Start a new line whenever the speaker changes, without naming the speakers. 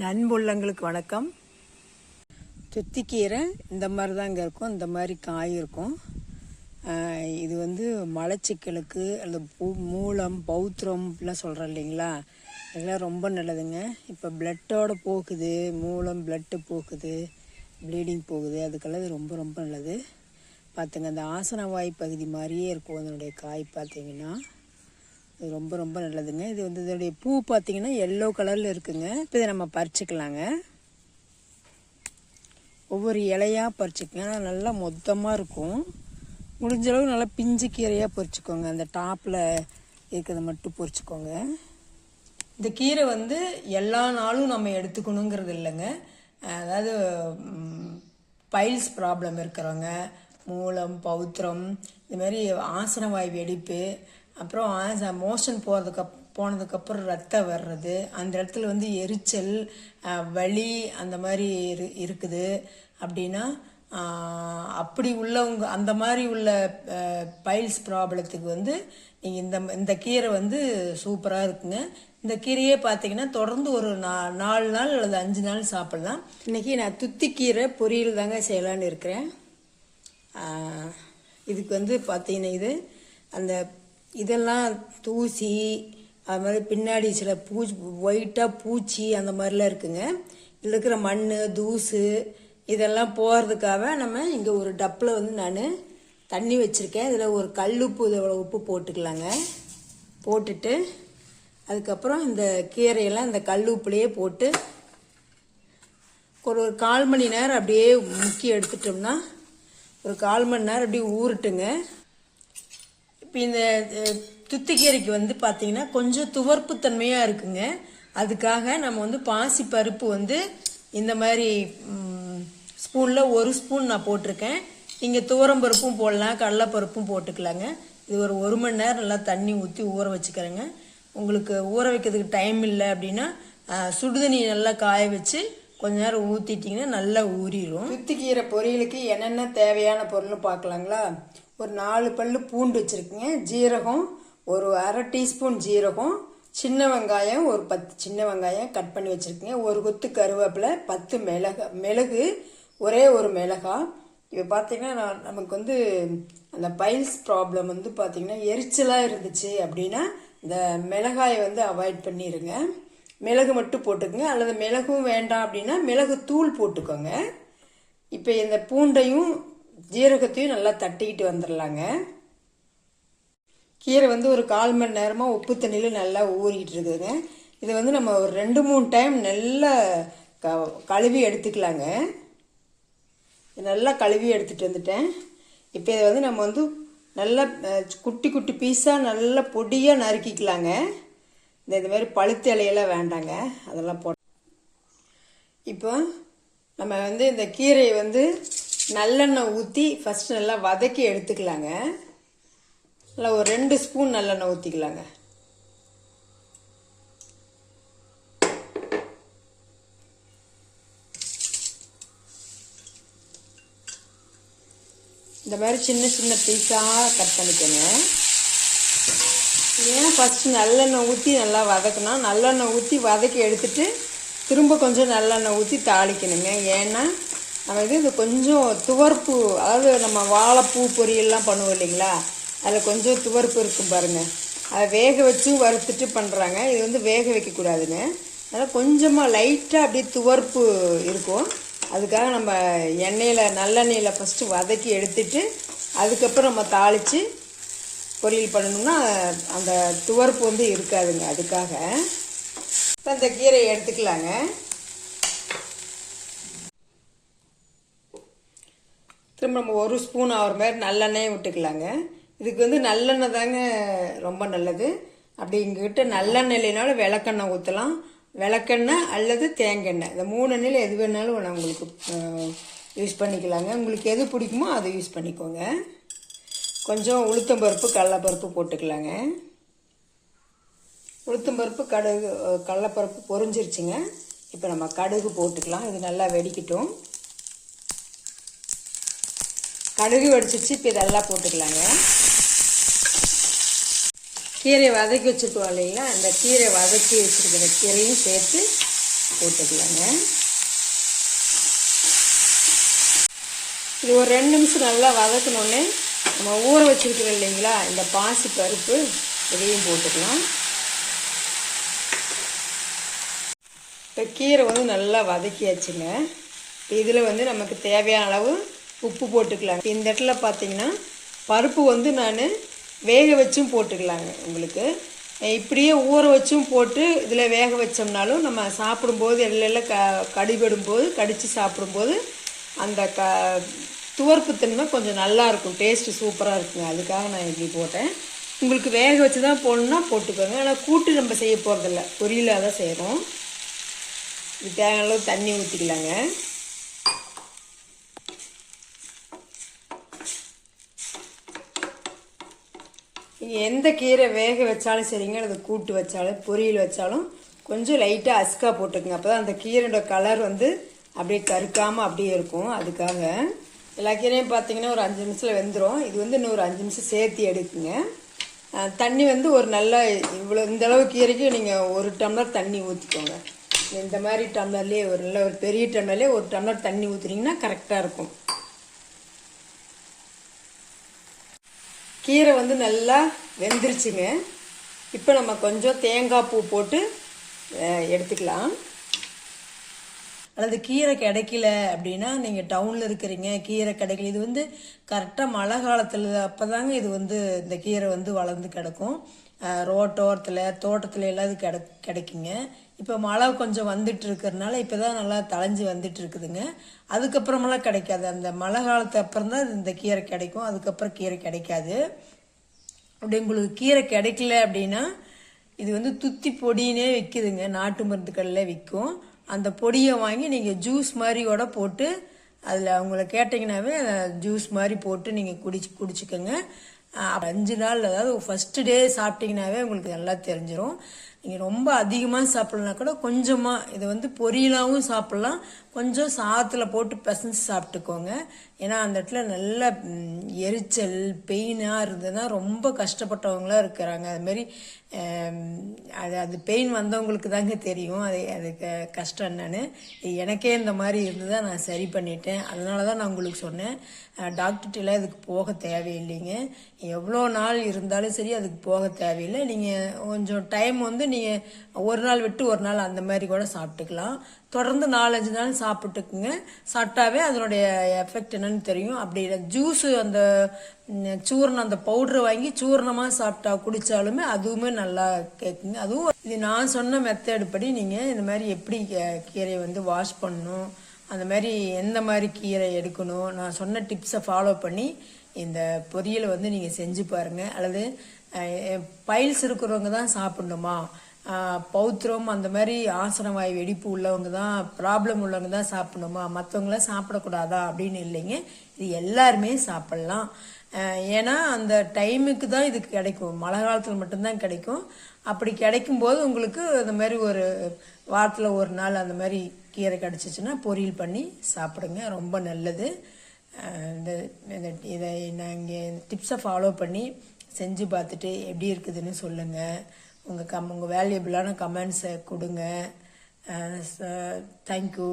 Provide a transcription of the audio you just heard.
நண்புள்ளங்களுக்கு வணக்கம். துத்திக்கீரை இந்த மாதிரி தாங்க இருக்கும். இந்த மாதிரி காய் இருக்கும். இது வந்து மலச்சிக்கலுக்கு அல்லது பூ மூலம் பௌத்திரம் இப்படிலாம் சொல்கிறோம் இல்லைங்களா? இதெல்லாம் ரொம்ப நல்லதுங்க. இப்போ பிளட்டோட போகுது. மூலம் பிளட்டு போக்குது ப்ளீடிங் போகுது. அதுக்கெல்லாம் இது ரொம்ப ரொம்ப நல்லது. பார்த்துங்க அந்த ஆசனவாய் பகுதி மாதிரியே இருக்கும். அதனுடைய காய் பார்த்தீங்கன்னா இது ரொம்ப ரொம்ப நல்லதுங்க. இது வந்து இதோடைய பூ பார்த்தீங்கன்னா எல்லோ கலரில் இருக்குங்க. இப்போ இதை நம்ம பறிச்சுக்கலாங்க. ஒவ்வொரு இலையாக பறிச்சுக்கோங்க. ஆனால் நல்லா மொத்தமாக இருக்கும். முடிஞ்ச அளவு நல்லா பிஞ்சு கீரையாக பொறிச்சிக்கோங்க. அந்த டாப்பில் இருக்கிறத மட்டும் பொறிச்சிக்கோங்க. இந்த கீரை வந்து எல்லா நாளும் நம்ம எடுத்துக்கணுங்கிறது இல்லைங்க. அதாவது பைல்ஸ் ப்ராப்ளம் இருக்கிறவங்க மூலம் பௌத்திரம் இந்த மாதிரி ஆசனவாய் வெடிப்பு அப்புறம் மோஷன் போகிறதுக்கு போனதுக்கப்புறம் ரத்தம் வர்றது அந்த இடத்துல வந்து எரிச்சல் வலி அந்த மாதிரி இரு இருக்குது. அப்படின்னா அப்படி உள்ளவங்க அந்த மாதிரி உள்ள பைல்ஸ் ப்ராப்ளத்துக்கு வந்து நீங்கள் இந்த இந்த கீரை வந்து சூப்பராக இருக்குங்க. இந்த கீரையே பார்த்தீங்கன்னா தொடர்ந்து ஒரு நா நாலு நாள் அல்லது அஞ்சு நாள் சாப்பிட்லாம். இன்றைக்கி நான் துத்திக்கீரை பொரியல் தாங்க செய்யலான்னு இருக்கிறேன். இதுக்கு வந்து பார்த்தீங்கன்னா இது அந்த இதெல்லாம் தூசி அது மாதிரி பின்னாடி சில பூச்சி ஒயிட்டாக பூச்சி அந்த மாதிரிலாம் இருக்குங்க. இதில் இருக்கிற மண் தூசு இதெல்லாம் போகிறதுக்காக நம்ம இங்கே ஒரு டப்பில் வந்து நான் தண்ணி வச்சுருக்கேன். இதில் ஒரு கல் உப்பு இதோட உப்பு போட்டுக்கலாங்க. போட்டுட்டு அதுக்கப்புறம் இந்த கீரையெல்லாம் இந்த கல் உப்புலேயே போட்டு ஒரு ஒரு கால் மணி நேரம் அப்படியே முக்கி எடுத்துட்டோம்னா ஒரு கால் மணி நேரம் அப்படியே ஊறட்டுங்க. இப்போ இந்த அஹ், துத்திக்கீரைக்கு வந்து பார்த்தீங்கன்னா கொஞ்சம் துவர்ப்பு தன்மையாக இருக்குங்க. அதுக்காக நம்ம வந்து பாசி பருப்பு வந்து இந்த மாதிரி ஸ்பூனில் ஒரு ஸ்பூன் நான் போட்டிருக்கேன். நீங்கள் துவரம் பருப்பும் போடலாம் கடலைப்பருப்பும் போட்டுக்கலாங்க. இது ஒரு ஒரு மணி நேரம் நல்லா தண்ணி ஊற்றி ஊற வச்சுக்கிறேங்க. உங்களுக்கு ஊற வைக்கிறதுக்கு டைம் இல்லை அப்படின்னா சுடுதண்ணி நல்லா காய வச்சு கொஞ்ச நேரம் ஊற்றிட்டிங்கன்னா நல்லா ஊறிடும் துத்திக்கீரை பொரியலுக்கு என்னென்ன தேவையான பொருள்னு பார்க்கலாங்களா ஒரு நாலு பல்லு பூண்டு வச்சுருக்கீங்க. ஜீரகம் ஒரு அரை டீஸ்பூன் ஜீரகம் சின்ன வெங்காயம் ஒரு பத்து சின்ன வெங்காயம் கட் பண்ணி வச்சுருக்கீங்க. ஒரு கொத்து கருவேப்பிலை பத்து மிளகு மிளகு ஒரே ஒரு மிளகா. இப்போ பார்த்தீங்கன்னா நான் நமக்கு வந்து அந்த பைல்ஸ் ப்ராப்ளம் வந்து பார்த்திங்கன்னா எரிச்சலாக இருந்துச்சு அப்படின்னா இந்த மிளகாயை வந்து அவாய்ட் பண்ணிடுங்க மிளகு மட்டும் போட்டுக்கோங்க. அல்லது மிளகும் வேண்டாம் அப்படின்னா மிளகு தூள் போட்டுக்கோங்க. இப்போ இந்த பூண்டையும் ஜீரகத்தையும் நல்லா தட்டிக்கிட்டு வந்துடலாங்க கீரை வந்து ஒரு கால் மணி நேரமாக உப்பு தண்ணியில் நல்லா ஊறிக்கிட்டு இருக்குதுங்க. இதை வந்து நம்ம ஒரு ரெண்டு மூணு டைம் நல்லா க கழுவி எடுத்துக்கலாங்க. நல்லா கழுவி எடுத்துகிட்டு வந்துட்டேன். இப்போ இதை வந்து நம்ம வந்து நல்லா குட்டி குட்டி பீஸாக நல்லா பொடியாக நறுக்கிக்கலாங்க. இந்த இதுமாரி மாதிரி பழுத்த இலையெல்லாம் வேண்டாங்க. அதெல்லாம் போட இப்போ நம்ம வந்து இந்த கீரையை வந்து நல்லெண்ணெய் ஊற்றி ஃபஸ்ட் நல்லா வதக்கி எடுத்துக்கலாங்க. நல்லா ஒரு ரெண்டு ஸ்பூன் நல்லெண்ணெய் ஊற்றிக்கலாங்க இந்த மாதிரி சின்ன சின்ன பீஸாக கட் பண்ணிக்கணும் ஏன் ஃபஸ்ட்டு நல்லெண்ணெய் ஊற்றி நல்லா வதக்கணும் நல்லெண்ணெய் ஊற்றி வதக்கி எடுத்துட்டு திரும்ப கொஞ்சம் நல்லெண்ணெய் ஊற்றி தாளிக்கணுங்க. ஏன்னா நம்ம இது இது கொஞ்சம் துவர்ப்பு அதாவது நம்ம வாழைப்பூ பொரியல்லாம் பண்ணுவோம் இல்லைங்களா? அதில் கொஞ்சம் துவர்ப்பு இருக்கும் பாருங்கள் அதை வேக வச்சு வறுத்துட்டு பண்ணுறாங்க இது வந்து வேக வைக்கக்கூடாதுங்க அதனால் கொஞ்சமாக லைட்டாக அப்படியே துவர்ப்பு இருக்கும். அதுக்காக நம்ம எண்ணெயில் நல்லெண்ணெயில் ஃபஸ்ட்டு வதக்கி எடுத்துட்டு அதுக்கப்புறம் நம்ம தாளித்து பொரியல் பண்ணணும்னா அந்த துவர்ப்பு வந்து இருக்காதுங்க. அதுக்காக இப்போ இந்த கீரையை எடுத்துக்கலாங்க. நம்ம ஒரு ஸ்பூன் ஆகிற மாதிரி நல்லெண்ணெயை விட்டுக்கலாங்க. இதுக்கு வந்து நல்லெண்ணெய் தாங்க ரொம்ப நல்லது. அப்படி எங்ககிட்ட நல்லெண்ணெய் இல்லைனாலும் விளக்கெண்ணெய் ஊற்றலாம் விளக்கெண்ணெய் அல்லது தேங்காய் இந்த மூணு எண்ணெயில் எது வேணாலும் நான் உங்களுக்கு யூஸ் பண்ணிக்கலாங்க. உங்களுக்கு எது பிடிக்குமோ அதை யூஸ் பண்ணிக்கோங்க. கொஞ்சம் உளுத்தம்பருப்பு கடலப்பருப்பு போட்டுக்கலாங்க. உளுத்தம்பருப்பு கடுகு கடலப்பருப்பு பொறிஞ்சிருச்சுங்க இப்போ நம்ம கடுகு போட்டுக்கலாம். இது நல்லா வெடிக்கட்டும். கடுகு வடிச்சிச்சு இப்போ இதெல்லாம் போட்டுக்கலாங்க. கீரை வதக்கி வச்சுருக்கோம் இல்லைங்களா? அந்த கீரை வதக்கி வச்சுருக்கிற கீரையும் சேர்த்து போட்டுக்கலாங்க. இது ஒரு ரெண்டு நிமிஷம் நல்லா வதக்கணுன்னே நம்ம ஊற வச்சுருக்கிறோம் இல்லைங்களா இந்த பாசி பருப்பு இதையும் போட்டுக்கலாம். இப்போ கீரை வந்து நல்லா வதக்கியாச்சுங்க. இதில் வந்து நமக்கு தேவையான அளவு உப்பு போட்டுக்கலாம் இந்த இடத்துல பார்த்தீங்கன்னா பருப்பு வந்து நான் வேக வச்சும் போட்டுக்கலாங்க உங்களுக்கு. இப்படியே ஊற வச்சும் போட்டு இதில் வேக வச்சோம்னாலும் நம்ம சாப்பிடும்போது எல்லாம் க கடிபடும்போது கடித்து சாப்பிடும்போது அந்த க துவர்ப்புத்தன்மை கொஞ்சம் நல்லாயிருக்கும் டேஸ்ட்டு சூப்பராக இருக்குங்க. அதுக்காக நான் இப்படி போட்டேன். உங்களுக்கு வேக வச்சு தான் போடணுன்னா போட்டுக்கோங்க. ஆனால் கூட்டு நம்ம செய்ய போகிறதில்ல பொரியலாக தான் செய்கிறோம் இது தேவையான அளவு தண்ணி ஊற்றிக்கலாங்க எந்த கீரை வேக வச்சாலும் சரிங்க அது கூட்டு வச்சாலும் பொரியல் வச்சாலும் கொஞ்சம் லைட்டாக அஸ்கா போட்டுக்குங்க. அப்போ தான் அந்த கீரையோட கலர் வந்து அப்படியே கருக்காமல் அப்படியே இருக்கும். அதுக்காக எல்லா கீரையும் பார்த்தீங்கன்னா ஒரு அஞ்சு நிமிஷத்தில் வெந்துடும் இது வந்து இன்னும் ஒரு அஞ்சு நிமிஷம் சேர்த்து எடுக்குங்க. தண்ணி வந்து ஒரு நல்ல இவ்வளோ இந்த அளவு கீரைக்கு நீங்கள் ஒரு டம்ளர் தண்ணி ஊற்றிக்கோங்க இந்த மாதிரி டம்ளர்லேயே ஒரு நல்ல ஒரு பெரிய டம்ளர்லேயே ஒரு டம்ளர் தண்ணி ஊற்றுனீங்கன்னா கரெக்டாக இருக்கும். கீரை வந்து நல்லா வெந்துருச்சுங்க. இப்போ நம்ம கொஞ்சம் தேங்காய் பூ போட்டு எடுத்துக்கலாம். அல்லது கீரை கிடைக்கல அப்படின்னா நீங்கள் டவுனில் இருக்கிறீங்க கீரை கிடைக்கல. இது வந்து கரெக்டாக மழை காலத்தில் அப்போ தாங்க இது வந்து இந்த கீரை வந்து வளர்ந்து கிடக்கும். ரோட்டோரத்தில் தோட்டத்தில் எல்லாம் இது கிடை கிடைக்குங்க. இப்போ மழை கொஞ்சம் வந்துட்டு இருக்கிறதுனால இப்போ தான் நல்லா தளைஞ்சு வந்துட்டு இருக்குதுங்க அதுக்கப்புறமெல்லாம் கிடைக்காது. அந்த மழை காலத்து அப்புறம் தான் இந்த கீரை கிடைக்கும். அதுக்கப்புறம் கீரை கிடைக்காது. அப்படி உங்களுக்கு கீரை கிடைக்கல அப்படின்னா இது வந்து துத்தி பொடினே விற்குதுங்க நாட்டு மருந்து கடையில் விற்கும் அந்த பொடியை வாங்கி நீங்கள் ஜூஸ் மாதிரியோட போட்டு அதில் அவங்கள கேட்டிங்கனாவே ஜூஸ் மாதிரி போட்டு நீங்கள் குடிச்சு குடிச்சுக்கோங்க. அஞ்சு நாள் அதாவது ஃபஸ்ட்டு டே சாப்பிட்டீங்கன்னாவே உங்களுக்கு நல்லா தெரிஞ்சிடும் நீங்கள் ரொம்ப அதிகமாக சாப்பிட்லனா கூட கொஞ்சமாக இதை வந்து பொரியலாகவும் சாப்பிட்லாம். கொஞ்சம் சாதத்தில் போட்டு பிசைஞ்சு சாப்பிட்டுக்கோங்க. ஏன்னா அந்த இடத்துல நல்ல எரிச்சல் பெயினாக இருந்ததுன்னா ரொம்ப கஷ்டப்பட்டவங்களாம் இருக்கிறாங்க. அதுமாரி அது அது பெயின் வந்தவங்களுக்கு தாங்க தெரியும். அது அது கஷ்டம் என்னன்னு. எனக்கே இந்த மாதிரி இருந்ததை நான் சரி பண்ணிட்டேன். அதனால தான் நான் உங்களுக்கு சொன்னேன். டாக்டர்கிட்டலாம் இதுக்கு போக தேவையில்லைங்க. எவ்வளோ நாள் இருந்தாலும் சரி அதுக்கு போக தேவையில்லை. நீங்கள் கொஞ்சம் டைம் வந்து நீங்கள் ஒரு நாள் விட்டு ஒரு நாள் அந்த மாதிரி கூட சாப்பிட்டுக்கலாம். தொடர்ந்து நாலஞ்சு நாள் சாப்பிட்டுக்குங்க. சாப்பிட்டாவே அதனுடைய எஃபெக்ட் என்னன்னு தெரியும். அப்படி ஜூஸு அந்த சூரணம் சூர்ணம் அந்த பவுடரை வாங்கி சூர்ணமாக சாப்பிட்டா குடித்தாலுமே அதுவுமே நல்லா கேட்குங்க அதுவும் இது நான் சொன்ன மெத்தேடு படி நீங்கள் இந்த மாதிரி எப்படி கீ- கீரையை வந்து வாஷ் பண்ணணும் அந்த மாதிரி எந்த மாதிரி கீரை எடுக்கணும் நான் சொன்ன டிப்ஸை ஃபாலோ பண்ணி இந்த பொரியலை வந்து நீங்கள் செஞ்சு பாருங்கள் அல்லது பைல்ஸ் இருக்கிறவங்க தான் சாப்பிடணுமா? பௌத்திரம் அந்த மாதிரி ஆசன வாய் வெடிப்பு உள்ளவங்க தான் ப்ராப்ளம் உள்ளவங்க தான் சாப்பிடணுமா? மற்றவங்களாம் சாப்பிடக்கூடாதா அப்படின்னு இல்லைங்க. இது எல்லாருமே சாப்பிடலாம். ஏன்னா அந்த டைமுக்கு தான் இது கிடைக்கும். மழை காலத்தில் மட்டும்தான் கிடைக்கும். அப்படி கிடைக்கும்போது உங்களுக்கு அந்த மாதிரி ஒரு வாரத்தில் ஒரு நாள் அந்த மாதிரி கீரை கிடச்சிச்சின்னா பொரியல் பண்ணி சாப்பிடுங்க. ரொம்ப நல்லது. இந்த இந்த இதை நாங்கள் டிப்ஸை ஃபாலோ பண்ணி செஞ்சு பார்த்துட்டு எப்படி இருக்குதுன்னு சொல்லுங்கள் உங்கள் கம் உங்கள் வேல்யூபிளான கமெண்ட்ஸை கொடுங்க. தேங்க்யூ